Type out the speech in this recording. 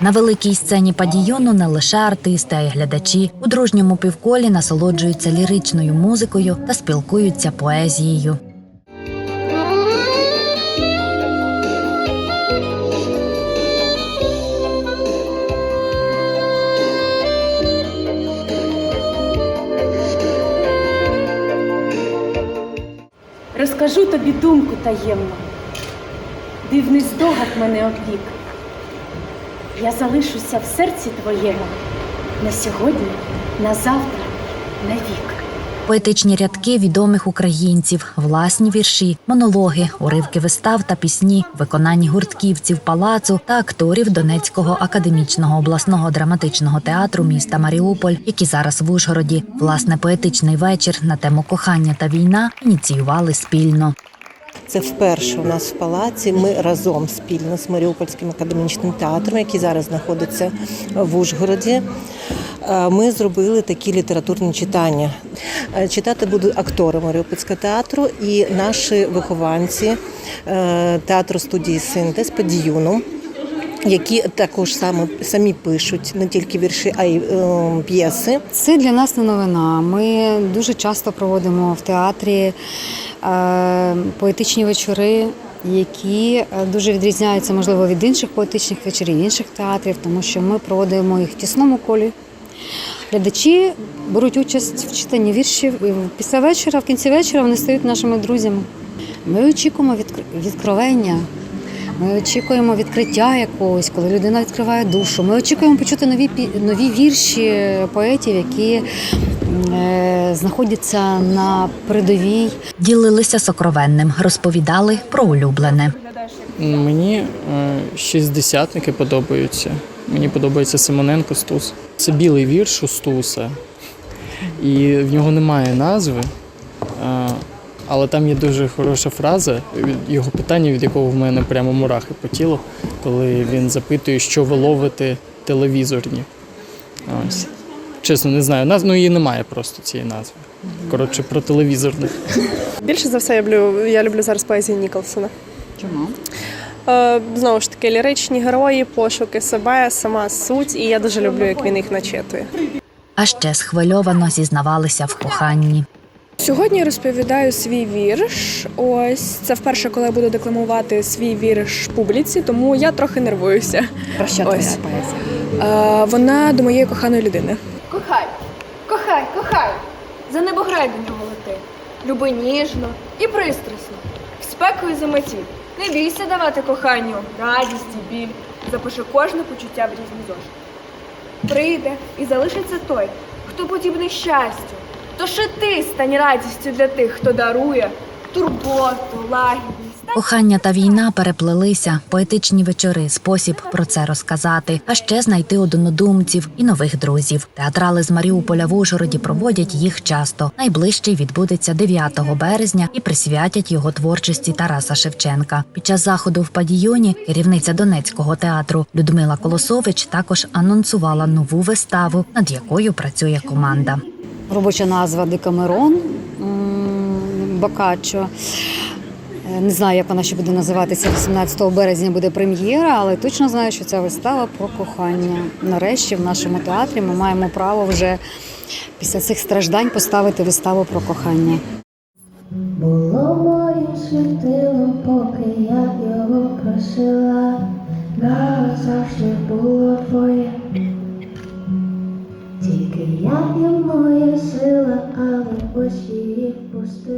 На великій сцені падійону не лише артисти, а й глядачі у дружньому півколі насолоджуються ліричною музикою та спілкуються поезією. Розкажу тобі думку таємну. Дивний здогад мене обвік. Я залишуся в серці твоєму на сьогодні, на завтра, на вік. Поетичні рядки відомих українців, власні вірші, монологи, уривки вистав та пісні, виконання гуртківців палацу та акторів Донецького академічного обласного драматичного театру міста Маріуполь, які зараз в Ужгороді. Власне, поетичний вечір на тему кохання та війна ініціювали спільно. Це вперше у нас в палаці. Ми разом спільно з Маріупольським академічним театром, який зараз знаходиться в Ужгороді. е, Ми зробили такі літературні читання. Е, Читати будуть актори Маріупольського театру і наші вихованці е, театру студії Синтез по Діюну. Які також саме самі пишуть не тільки вірші, а й е, п'єси. Це для нас не новина. Ми дуже часто проводимо в театрі е, поетичні вечори, які е, дуже відрізняються, можливо, від інших поетичних вечорів, інших театрів, тому що ми проводимо їх в тісному колі. Глядачі беруть участь в читанні віршів. І Після вечора, в кінці вечора, вони стають нашими друзями. Ми очікуємо відкр- відкровення. Ми очікуємо відкриття якогось, коли людина відкриває душу. Ми очікуємо почути нові нові вірші поетів, які е, знаходяться на передовій. Ділилися сокровенним, розповідали про улюблене. Мені е, шістдесятники подобаються. Мені подобається Симоненко Стус. Це білий вірш у Стуса, і в нього немає назви, але там є дуже хороша фраза, від- його питання, від якого в мене прямо мурахи по тілу, коли він запитує, що ви ловите телевізорні. Ось. Чесно, не знаю. Наз... Ну її немає просто цієї назви. Коротше, про телевізорних. Більше за все я люблю, я люблю зараз поезію Ніколсона. Чому? Е, знову ж таки, ліричні герої, пошуки себе, сама суть, і я дуже люблю, як він їх начитує. А ще схвильовано зізнавалися в коханні. Сьогодні розповідаю свій вірш. Ось це вперше, коли я буду декламувати свій вірш публіці, тому я трохи нервуюся. Про що твоя поезія? Е, вона до моєї коханої людини. Кохай, кохай, кохай, за небограй до нього лети. Люби ніжно і пристрасно, в спеку і заметі. Не бійся давати коханню, радість і біль. Запиши кожне почуття в різні зошити. Прийде і залишиться той, хто подібний щастю. Тож і ти стань радістю для тих, хто дарує турботу, лагідність. Кохання та війна переплелися, поетичні вечори, спосіб про це розказати, а ще знайти однодумців і нових друзів. Театрали з Маріуполя в Ужгороді проводять їх часто. Найближчий відбудеться 9 березня і присвятять його творчості Тараса Шевченка. Під час заходу в падійоні керівниця Донецького театру Людмила Колосович також анонсувала нову виставу, над якою працює команда. Робоча назва Декамерон Бокаччо. Е, Не знаю, як вона ще буде називатися. 18 березня буде прем'єра, але точно знаю, що це вистава про кохання. Нарешті в нашому театрі ми маємо право вже після цих страждань поставити виставу про кохання. Було моїм світилом, поки я його просила, завжди Тільки